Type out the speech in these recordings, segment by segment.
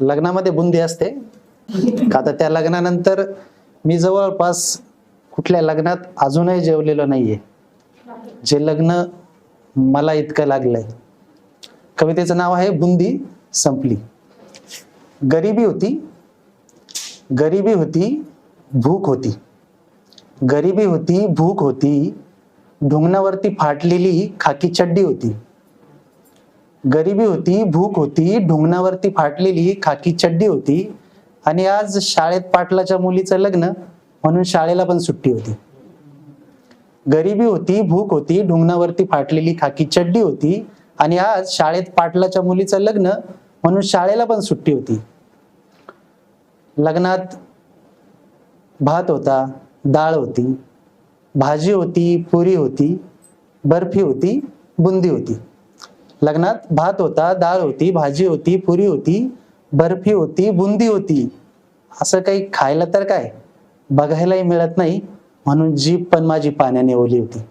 लग्नामध्ये बुंदी असते. का आता त्या लग्नानंतर मी जवळपास कुठल्या लग्नात अजूनही जेवलेलो नाहीये. जे लग्न मला इतकं लागलंय. कवितेचं नाव आहे बुंदी संपली. गरिबी होती. गरिबी होती भूक होती. गरिबी होती भूक होती. ढुंगणावरती फाटलेली खाकी चड्डी होती. गरिबी होती भूक होती ढुंगणावरती फाटलेली खाकी चड्डी होती आणि आज शाळेत पाटलाच्या मुलीचं लग्न म्हणून शाळेला पण सुट्टी होती. गरिबी होती भूक होती ढुंगणावरती फाटलेली खाकी चड्डी होती आणि आज शाळेत पाटलाच्या मुलीचं लग्न म्हणून शाळेला पण सुट्टी होती. लग्नात भात होता डाळ होती भाजी होती पुरी होती बर्फी होती बुंदी होती. लग्नात भात होता डाळ होती भाजी होती पुरी होती बर्फी होती बुंदी होती. असं काही खायला तर काय? बघायलाही मिळत नाही म्हणून जीभ पण माझी पाण्याने ओली होती.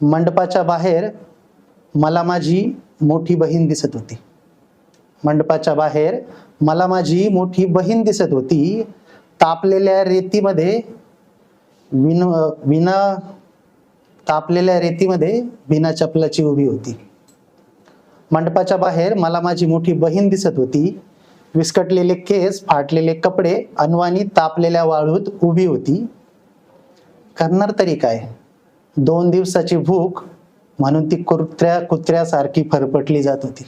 मंडपाच्या बाहेर मला माझी मोठी बहीण दिसत होती. मंडपाच्या बाहेर मला माझी मोठी बहीण दिसत होती. तापलेल्या रेतीमध्ये विन विना तापलेल्या रेतीमध्ये बिना चपलाची उभी होती. मंडपाच्या बाहेर मला माझी मोठी बहीण दिसत होती. विस्कटलेले केस फाटलेले कपडे अनवानी तापलेल्या वाळूत उभी होती. करणार तरी काय? दोन दिवसाची भूक म्हणून ती कुत्र्या कुत्र्यासारखी फरफटली जात होती.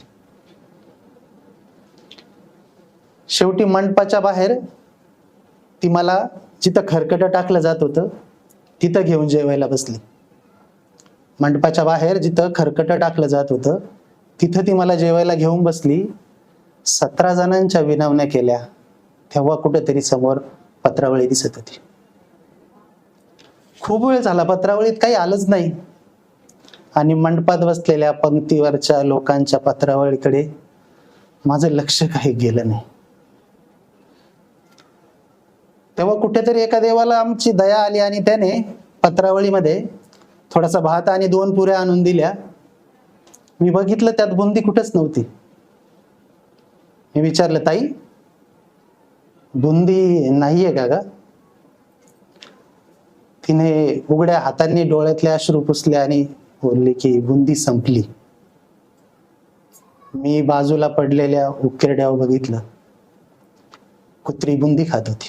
शेवटी मंडपाच्या बाहेर ती मला जिथं खरकट टाकलं जात होतं तिथं घेऊन जेवायला बसली. मंडपाच्या बाहेर जिथं खरकट टाकलं जात होतं तिथं ती मला जेवायला घेऊन बसली. सतरा जणांच्या विनवण्या केल्या. तेव्हा कुठेतरी समोर पत्रावळी दिसत होती. खूप वेळ झाला पत्रावळीत काही आलंच नाही. आणि मंडपात बसलेल्या पंक्तीवरच्या लोकांच्या पत्रावळीकडे माझं लक्ष काही गेलं नाही. तेव्हा कुठेतरी एका देवाला आमची दया आली आणि त्याने पत्रावळीमध्ये थोडासा भात आणि दोन पुऱ्या आणून दिल्या. मी बघितलं त्यात बुंदी कुठंच नव्हती. मी विचारलं ताई बुंदी नाहीये का ग? तिने उघड्या हातांनी डोळ्यातले अश्रू पुसले आणि बोलली की बुंदी संपली. मी बाजूला पडलेल्या उकेरड्यावर बघितलं. कुत्री बुंदी खात होती.